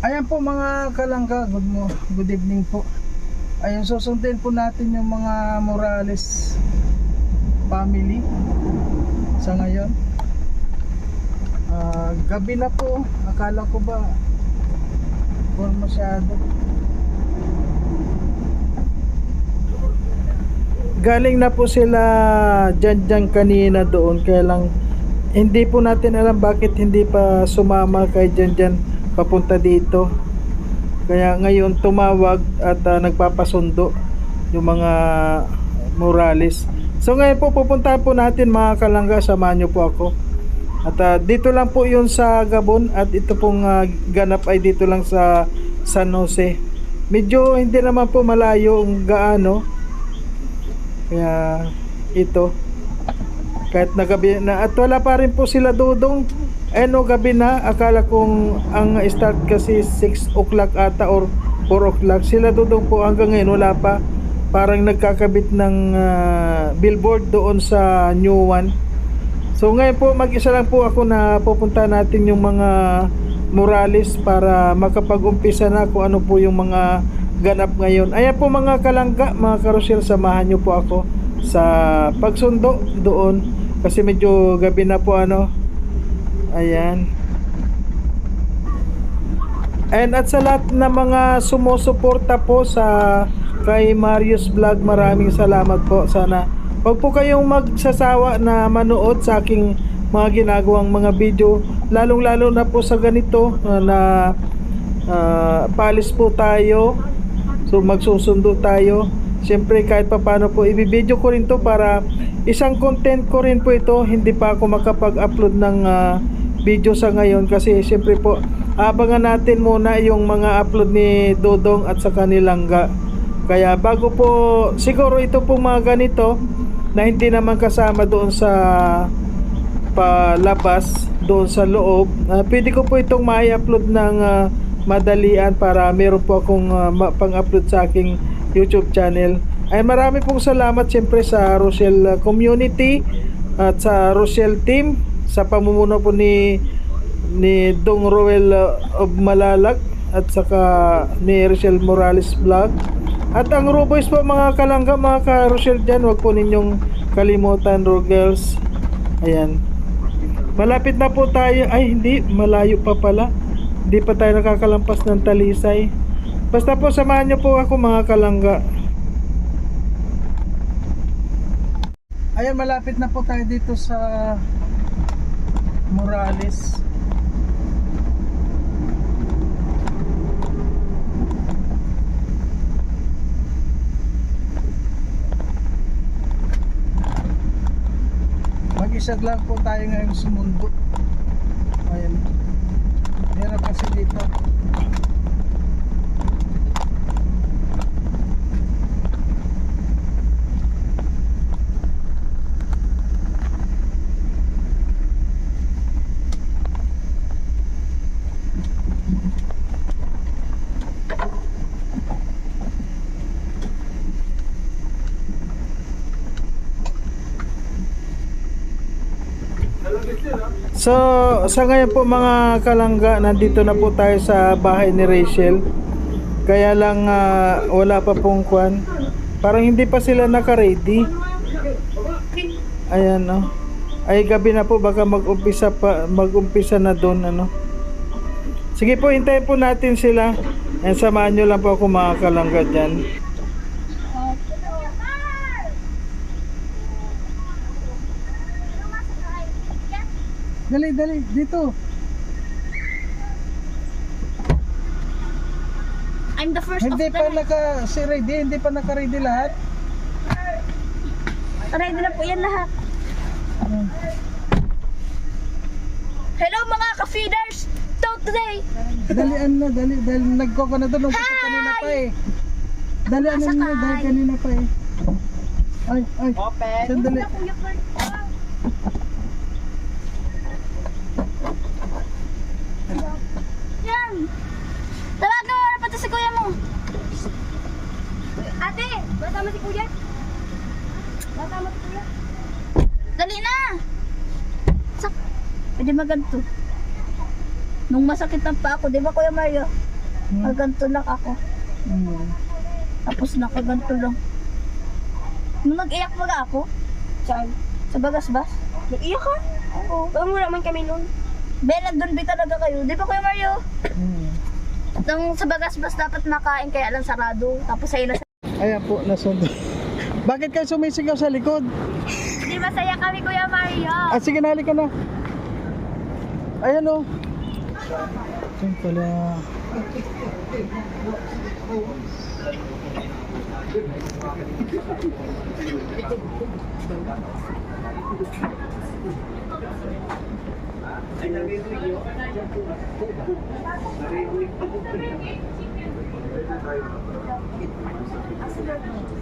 Ayan po mga kalangga, good, mo, good evening po. Ayun, susundin po natin yung mga Morales family sa ngayon. Ah, gabi na po, akala ko ba kung masyado. Galing na po sila dyan dyan kanina doon kaya lang hindi po natin alam bakit hindi pa sumama kay dyan dyan papunta dito. Kaya ngayon tumawag at ah, nagpapasundo yung mga Morales. So ngayon po pupuntahan po natin mga kalangga samahan nyo po ako. At ah, dito lang po yun sa Gabon at ito pong ah, ganap ay dito lang sa San Jose. Medyo hindi naman po malayo ang gaano. Kaya ito kahit na gabi na at wala pa rin po sila dudong eh no gabi na. Akala kong ang start kasi 6 o'clock ata or 4 o'clock. Sila dudong po hanggang ngayon wala pa. Parang nagkakabit ng ah, billboard doon sa new one. So ngayon po mag-isa lang po ako na pupunta natin yung mga Morales para makapag-umpisa na kung ano po yung mga ganap ngayon. Ayan po mga kalangga mga karusel samahan nyo po ako sa pagsundo doon. Kasi medyo gabi na po ano Ayan. And at sa lahat na mga sumusuporta po sa kay Marius Vlog, maraming salamat po. Sana wag po kayong magsasawa na manood sa aking mga ginagawang mga video, lalong-lalo na po sa ganito uh, na uh, palis po tayo. So magsusundo tayo. Siyempre kahit papano po ibibideo ko rin to para isang content ko rin po ito. Hindi pa ako makapag-upload ng ah, video sa ngayon kasi siyempre po abangan natin muna yung mga upload ni Dodong at sa kanilang ga. Kaya bago po siguro ito pong mga ganito na hindi naman kasama doon sa palabas doon sa loob. ah, pwede ko po itong mai-upload ng ah, madalian para meron po akong ma- pang-upload sa aking YouTube channel. Ay marami pong salamat siyempre sa Rochelle community at sa Rochelle team sa pamumuno po ni ni Dong Roel uh, of Malalag at saka ni Rochelle Morales Vlog. At ang Roboys po mga kalangga mga ka Rochelle dyan wag po ninyong kalimutan Rogels ayan. Malapit na po tayo. Ay hindi. Malayo pa pala. Hindi pa tayo nakakalampas ng talisay. Basta po samahan nyo po ako mga kalangga. Ayan malapit na po tayo dito sa Morales. Mag-isa lang po tayo ngayon sa mundo. Ayan. Meron kasi dito. So, sa ngayon po mga kalangga, nandito na po tayo sa bahay ni Rachel. Kaya lang ah, wala pa pong kwan. Parang hindi pa sila naka-ready. Ayan no. Ay gabi na po baka mag-umpisa pa mag-umpisa na doon ano. Sige po, hintayin po natin sila. And samahan nyo lang po ako mga kalangga dyan. Dali, dali, dito. I'm the first Hindi of pa the naka si ready, hindi pa naka-ready lahat. Ready na po yan lahat. Hello mga ka-feeders! So today, Dalian na, dali, dali nagkoko na doon umpisa kanina pa eh. Dalian na nyo, dahil kanina pa eh. Ay, ay. Open. Sandali. Kuya Kurt. Yan! Tawagan mo na pati si kuya mo. Ate! Bata mo si kuya. Bata mo kuya. Dali na! Sak. Pwede maganto. Nung masakit ang pa ako, di ba Kuya Mario? Hmm. Naganto lang ako. Hmm. Tapos nakaganto lang. Nung nag-iyak mga ako, Saan? sa bagas-bas. Nag-iyak ka? Oo. Parang wala man kami nun. Be, nandun ba talaga kayo? Di ba Kuya Mario? Hmm. Nung sa bagas-bas dapat makain kaya lang sarado. Tapos sa'yo na Ayan po, nasundo. Bakit kayo sumisigaw sa likod? Di masaya kami Kuya Mario. Ah, sige, nali ka na. Ayan o. Diyan pala.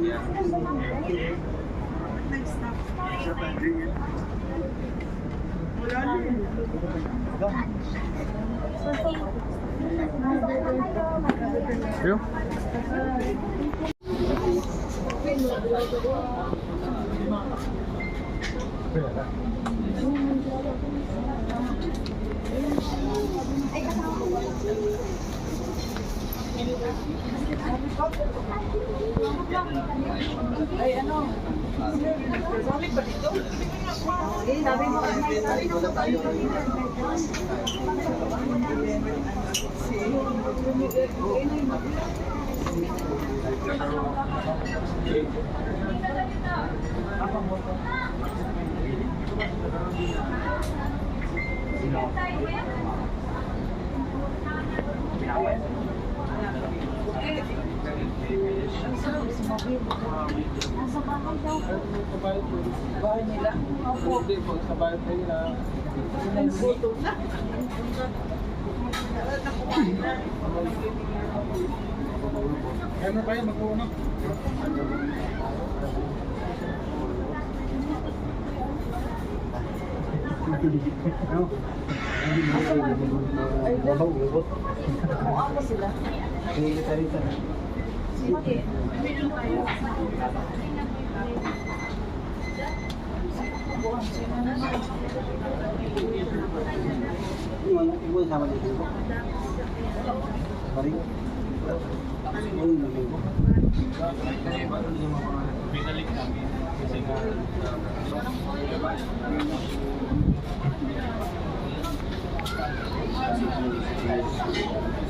Yo. Ay, kasama ko. Ay, ano? Sabi pa dito? Sabi mo, sabi mo na tayo. Nasa bahay daw po. Bahay nila? Opo. Hindi po, sa bahay nila. Gutom na. Kaya na tayo mag-uuna. Ay, lang. Mukha mo sila. Hindi ka rito na. Sige. Ibu sama di sini. Mari. Ibu di sini. Binalik kami kasi nga Thank you.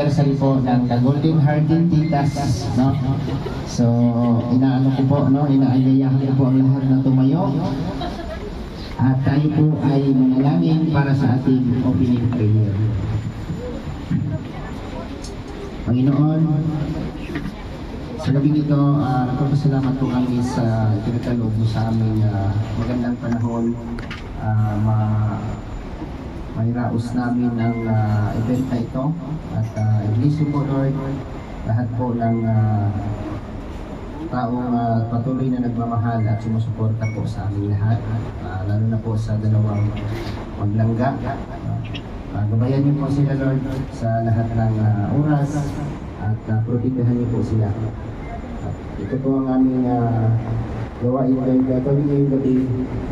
anniversary po ng The Golden Hearted Titas, no? So, inaano ko po, no? Inaanyayahan ko po ang lahat na tumayo. At tayo po ay manalangin para sa ating opening prayer. Panginoon, sa gabi nito, uh, nagpapasalamat po kami sa tinatalog mo sa aming ah, magandang panahon. ah, ma may raos namin ng ah, event na ito. At uh, i-bless you po Lord. Lahat po ng ah, taong ah, patuloy na nagmamahal at sumusuporta po sa aming lahat. Ah, lalo na po sa dalawang maglangga uh, gabayan niyo po sila Lord sa lahat ng ah, oras at uh, protektahan niyo po sila. At ito po ang aming uh, gawain ngayong gagawin ngayong gabi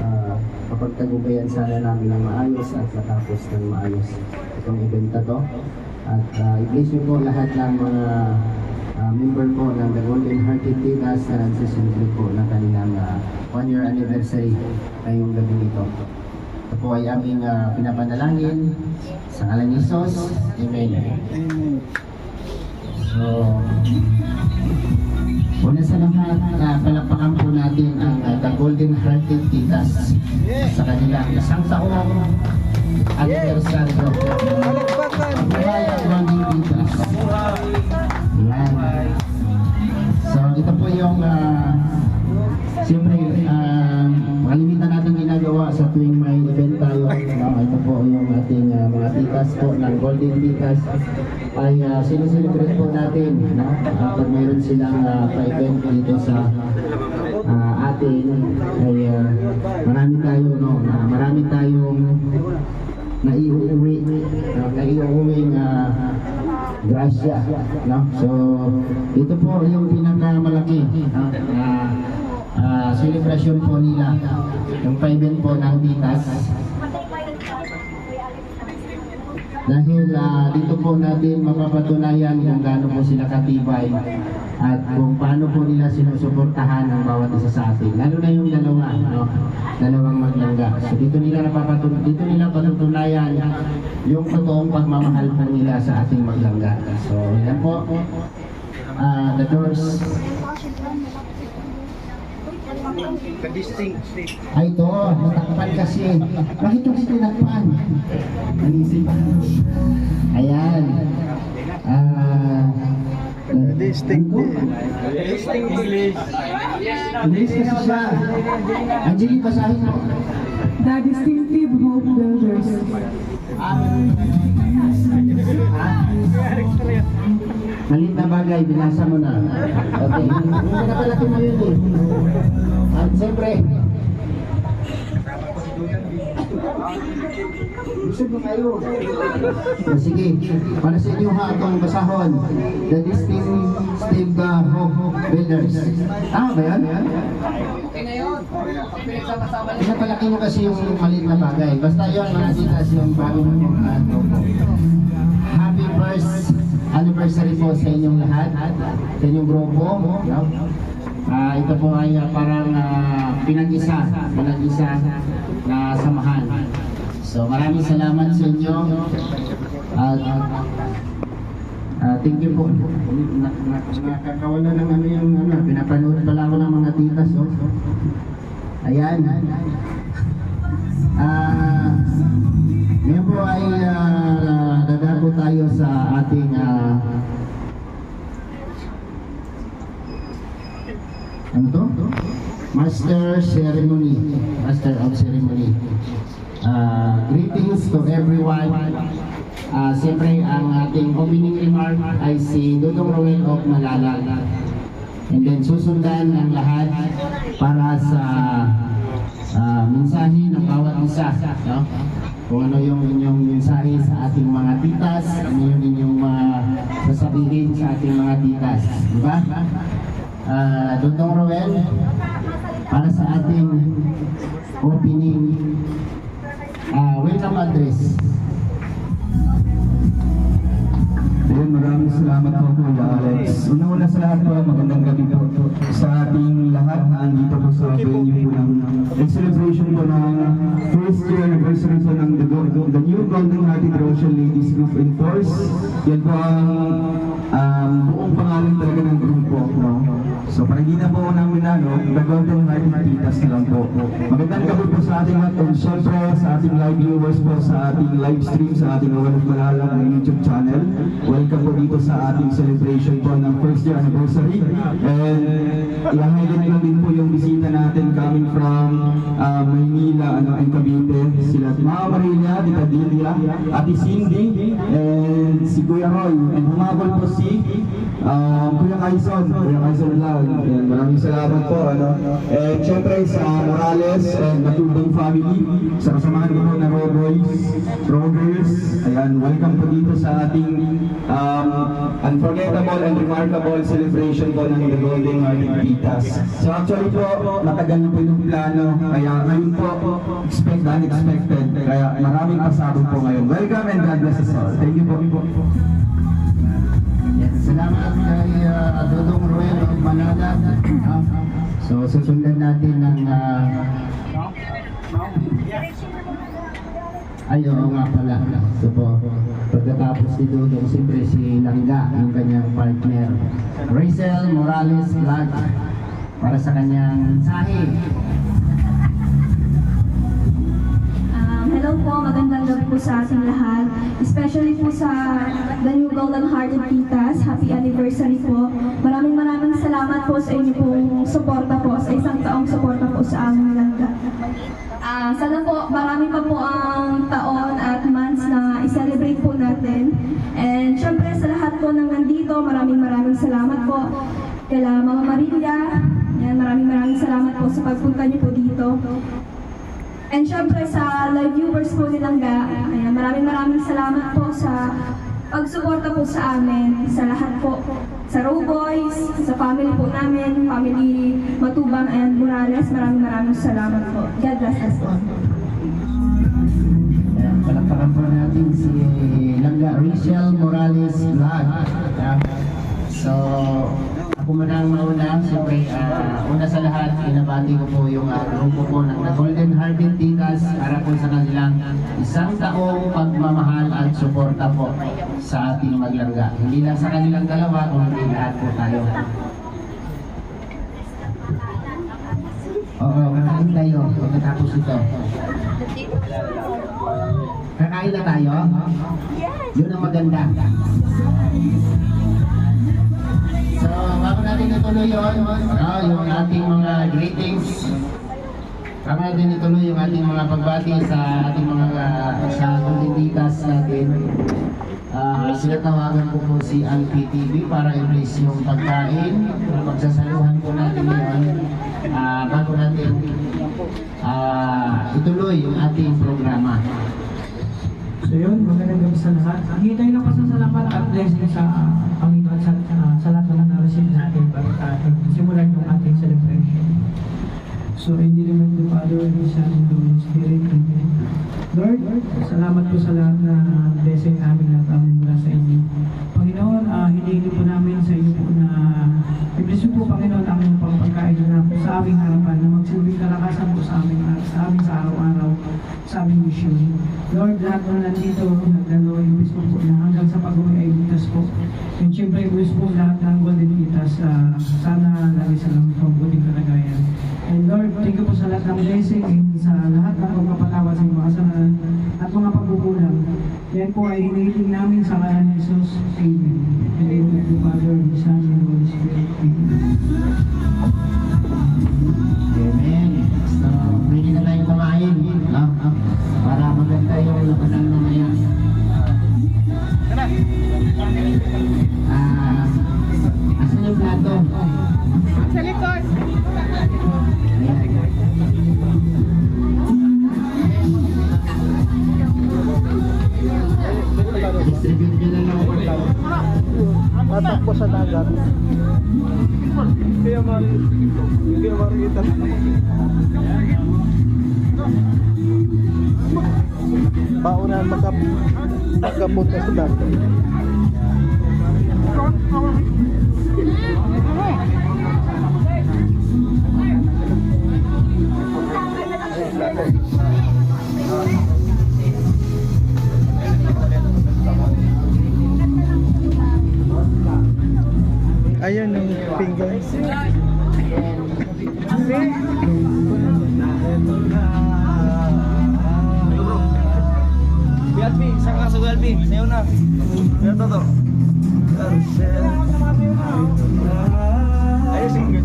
uh, kapagtagumpayan sana namin ng maayos at matapos ng maayos itong event na to. At uh, i-bless niyo po lahat ng mga uh, member po ng The Golden Hearted Titas na nagsisimple po ng kanilang uh, one year anniversary ngayong gabi nito. Ito po ay aming ah, pinapanalangin sa ngalan ni Jesus. Amen. So, una sa lahat, uh, palakpakan po natin ang ah, The Golden Hearted Titas sa kanilang isang taong anniversary. Palakpakan! Buhay ang Golden Titas. Yan. So, ito po yung uh, Siyempre, uh, ginagawa sa tuwing may event tayo. No? Ito po yung ating uh, mga titas po ng Golden Titas ay uh, sineselebrate po natin no? Uh, pag mayroon silang uh, pa-event dito sa uh, atin ay uh, marami tayo no na marami tayong naiuwi no? naiuwing uh, grasya no so ito po yung pinakamalaki no? na ah, celebration po nila yung pa-event po ng titas dahil ah, dito po natin mapapatunayan kung gaano po sila katibay at kung paano po nila sinusuportahan ang bawat isa sa atin. Lalo na yung dalawa, no? dalawang maglangga. So dito nila napapatun dito nila patutunayan yung totoong pagmamahal po nila sa ating maglangga. So yan po. Ah, the doors ay ito, natakpan kasi. Bakit yung tinakpan? Nanisip. Ayan. Ah, Distinct. English kasi siya. Angelique, basahin mo. The distinctive hope builders. Malit na bagay, binasa mo na. Okay. Hindi na palaki mo yun eh. At siyempre, Busog na kayo. Sige, para sa inyo ha, itong basahon. The distinctive uh, hope builders. Tama ba yan? Pinapalaki mo kasi yung maliit na bagay. Basta yun, mga titas, yung bago mo yung ano. Happy first anniversary po sa inyong lahat, sa inyong grupo. No? Ah, ito po ay ah, parang ah, pinag-isa, pinag-isa na samahan. So maraming salamat sa inyo. At ah, thank you po. Na, na, nakakawala ng ano yung ano, pinapanood pala ako ng mga titas. Oh. Ayan. Ah, ngayon po ay uh, dadako tayo sa ating ah, ano to? Master Ceremony. Master of Ceremony. Ah, greetings to everyone. Ah, Siyempre, ang ating opening remark ay si Dudong Roel of Malalag. And then susundan ang lahat para sa ah, mensahe ng bawat isa. No? Kung ano yung inyong mensahe sa ating mga titas, ano yung inyong mga sasabihin sa ating mga titas. Di ba? Ah, Dudong Roel, para sa ating opening ah, welcome address. Ayun, maraming salamat po Kuya Alex. Una-una sa lahat po, magandang gabi po sa ating lahat na andito po sa venue po ng celebration po ng first year anniversary po ng the, the new Golden Hearted Rosal Ladies Group in Force. Yan po ang um, buong pangalan talaga ng grupo. No? So para hindi na po namin na, no, the Golden Hearted Titas lang po. Magandang gabi po sa ating lahat and syempre sa ating live viewers po sa ating live stream sa ating of Malalang na YouTube channel. Welcome po dito sa ating celebration po ng first year anniversary. And i-highlight lang din po yung bisita natin coming from uh, Maynila ano, and Cavite. Sila Mama Maria, Tita Delia, Ate Cindy, and si Kuya Roy. And humabol po si um, Kuya Kaison, Kuya Kaison. Ayan, maraming salamat po. Ano. And syempre sa Morales and Matubang family, sa kasamahan ko na Raw Boys, Raw. Ayan, welcome po dito sa ating um, unforgettable and remarkable celebration po ng The Golden Hearted Pitas. So actually po, matagal na po yung plano. Kaya ngayon po, expect unexpected. Kaya maraming pasabog po ngayon. Welcome and God bless us all. Thank you po. Salamat kay uh, Dudong Roel of Manala. So susundan natin ng uh, Ay, oo nga pala. So po, pagkatapos ni Dudong, siyempre si Langga, yung kanyang partner. Rachel Morales Vlog para sa kanyang mensahe. Hello po, magandang gabi po sa ating lahat. Especially po sa The New Golden Hearted Titas. Happy anniversary po. Maraming maraming salamat po sa inyo pong suporta po, sa isang taong suporta po sa aming langga. Ah, sana po marami pa po ang taon at months na i-celebrate po natin. And syempre sa lahat po ng nandito, maraming maraming salamat po. Kala Mama Maria, yan, maraming maraming salamat po sa pagpunta niyo po dito. And syempre sa live viewers po nilang ga, ayan, maraming maraming salamat po sa pagsuporta po sa amin, sa lahat po, sa Row Boys, sa family po namin, family Matubang and Morales, maraming maraming salamat po. God bless us all. Palakpakan po natin si Langga Rachel Morales Vlog. So, ako muna ang mauna. Siyempre, ah, una sa lahat, pinabati ko po yung uh, grupo po ng The Golden Hearted Titas para po sa kanilang isang taong pagmamahal at suporta po sa ating maglangga. Hindi lang sa kanilang dalawa, kundi lahat po tayo. Oo, kakain tayo pagkatapos ito. Kakain na tayo? Yun ang maganda. So, bago natin ituloy yun, ah, yung ating mga greetings. Bago natin ituloy yung ating mga pagbati sa ating mga sa Golden natin. Ah, sinatawagan ko po si Alpi TV para i-release yung pagkain. Pagsasaluhan po natin ngayon. Ah, bago natin ah, ituloy yung ating programa. So yun, magandang gabi sa lahat. Hingi tayo ng pasasalamat at blessing sa uh, Panginoon sa, uh, sa lahat ng na-receive natin bago tayo simulan yung ating celebration. So, hindi naman the Father, and the Son, and the Holy Spirit. Amen. Lord, salamat po sa lahat na blessing namin at amin mula sa inyo. Panginoon, uh, hinihingi po namin sa inyo po na i-bless po Panginoon ang pagpagkain na po sa aming harapan na magsilbing kalakasan po sa aming, sa aming sa araw-araw sa aming mission. Lord, lahat na nandito, nagdalo, ibig po po na hanggang sa pag-uwi ay ligtas po. And syempre, ibig po lahat ng Golden Itas, uh, sana lagi sa lang po buting kalagayan. And Lord, thank you po sa lahat ng blessing and sa lahat ng pagpapatawad sa mga kasalanan at mga pagkukulang. Yan po ay hinihiling Ayun yung pinggan. Bialbi, isang kaso Bialbi. Sayo na. Pero to to. Ayos yung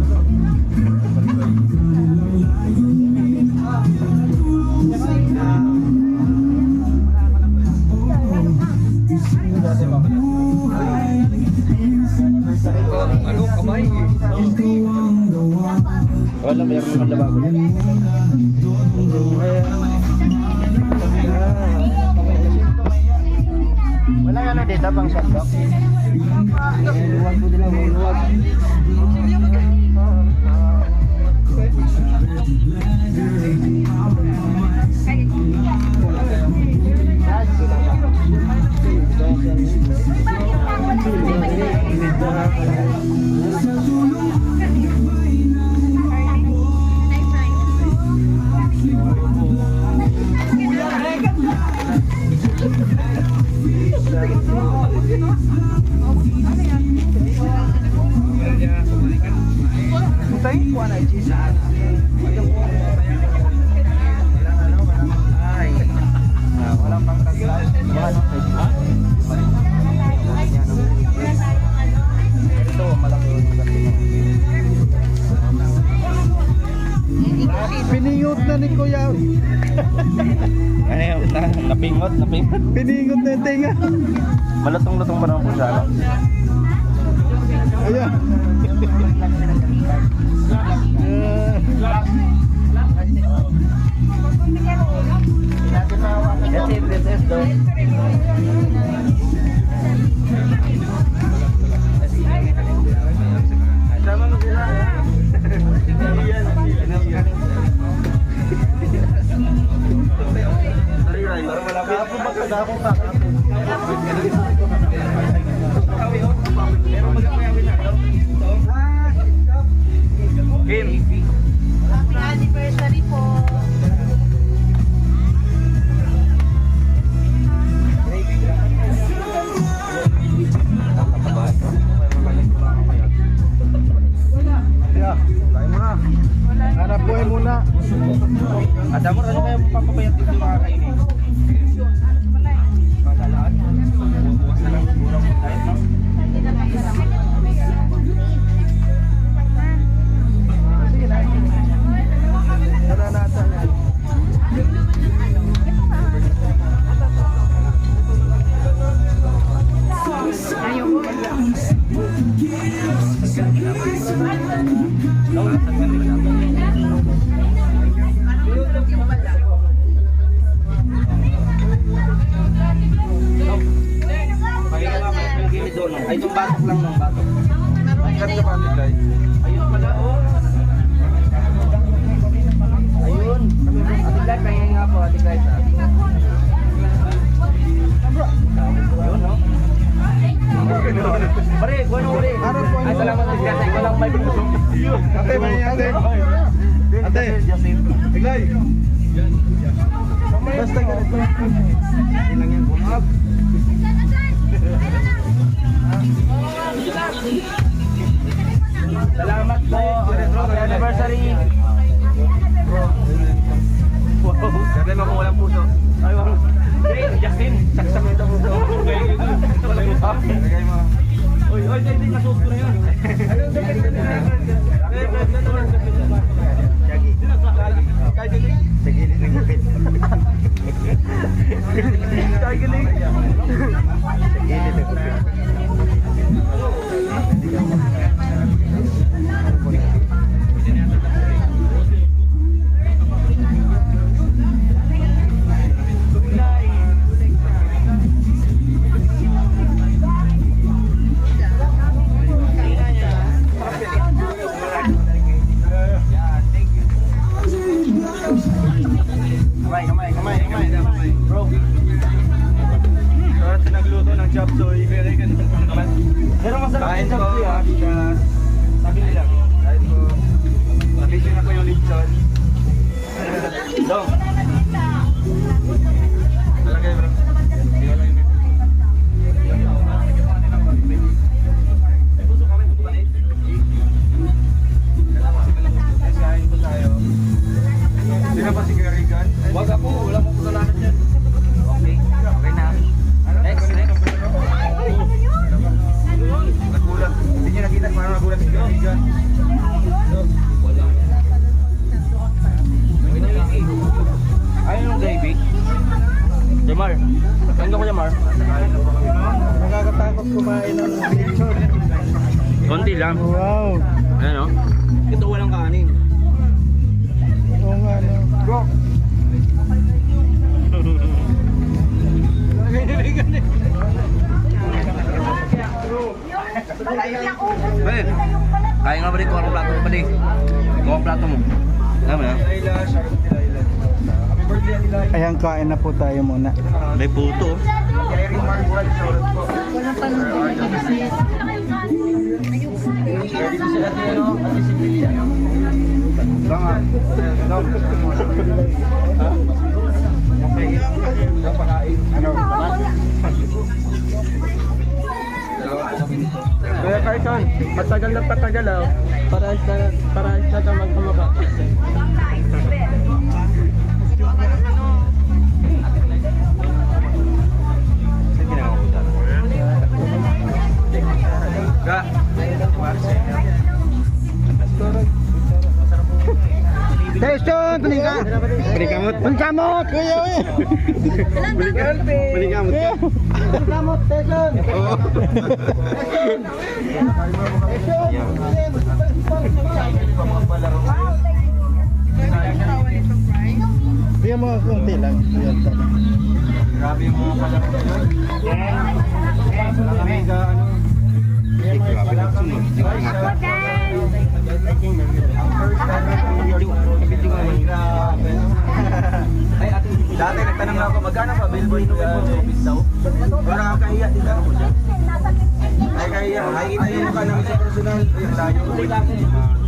Wala, mayroon naman labago yan. Wala ano dito pang shotlock? Huwag po nila, huwag. Piningot na ni Kuya. Ano yun? Na, napingot, napingot. Piningot na yung tinga. Malutong-lutong ba naman po siya? no? Ayan. That's it, that's it, though. Happy lang ng batok. Ang ganda pa, Tigay. Ayun pala, oh. Ayun. Atiglay, pahingay nga po, Atiglay. Ayun, no? Pare, bueno, uli. Ay, salamat sa kasi walang may binusong. Ate, may ate. Ate. Iglay. Basta ganito. Ilang yan, bumab. Salamat po. Happy anniversary. Wow. Ganda mo kung walang puso. Ay, wow. Hey, Justin, saksak ito puso. Lagay mo. Uy, uy, hindi nasuot ko na yun. Sa Pwede. Kaya nga ba rin kung anong plato mo pwede? Kung ang plato mo. Alam mo na? Ayan, kain na po tayo muna. May puto. Kaya Carson, patagal na patagal ah. Para sa para sa tamang dyan? Ga. Guys, Question, tulinga. Balikamot. Balikamot. Kuya, eh. Balikamot. Balikamot. Balikamot, question. Oo. Bigyan mo konti lang. Grabe yung mga palaro yun. Wala kami ka, ano. Eh, grabe na sunod. Ay, dati nagtanong ako, magkano pa billboard uh, office daw? Pero nakakahiya din ako. Ay, kaya, yung mukha namin sa personal. Ay, layo.